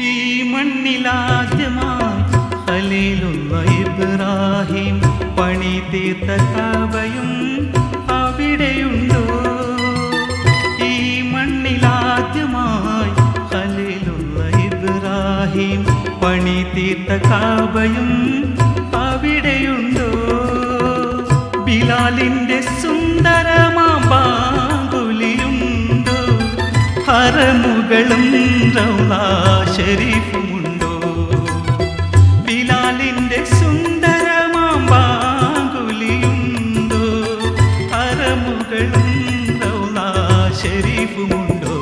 ഈ മണ്ണിലാദ്യമായി ഖലീലുള്ള ഇബ്രാഹിം പണി തീർത്ത കാവയും അവിടെയുണ്ടോ? ഈ മണ്ണിലാദ്യമായി ഖലീലുള്ള ഇബ്രാഹിം പണി തീർത്ത കാവയും അവിടെയുണ്ടോ? ബിലാലിന്റെ സുന്ദരമാം ബാങ്കുലിയുണ്ടോ ഹറമുകളും റൗള ഷെരീഫുമുണ്ടോ ബിലാലിന്റെ സുന്ദരമാം ബാങ്കുലിയുണ്ടോ ഹറമുകളും റൗള ഷെരീഫുമുണ്ടോ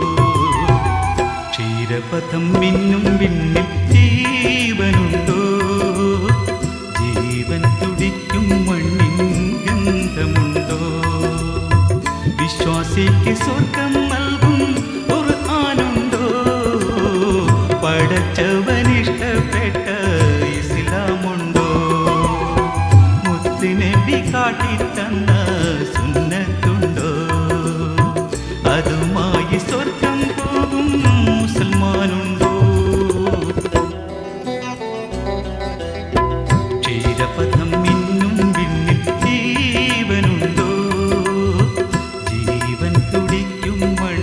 ക്ഷീരപഥം മിന്നും പിന്നിൽ ജീവനുണ്ടോ? ജീവൻ തുടിക്കും മണ്ണിൻ ഗന്ധമുണ്ടോ? വിശ്വാസിക്ക് സ്വർഗം അതുമായി പോകും ജീവൻ തുടിക്കും മഴ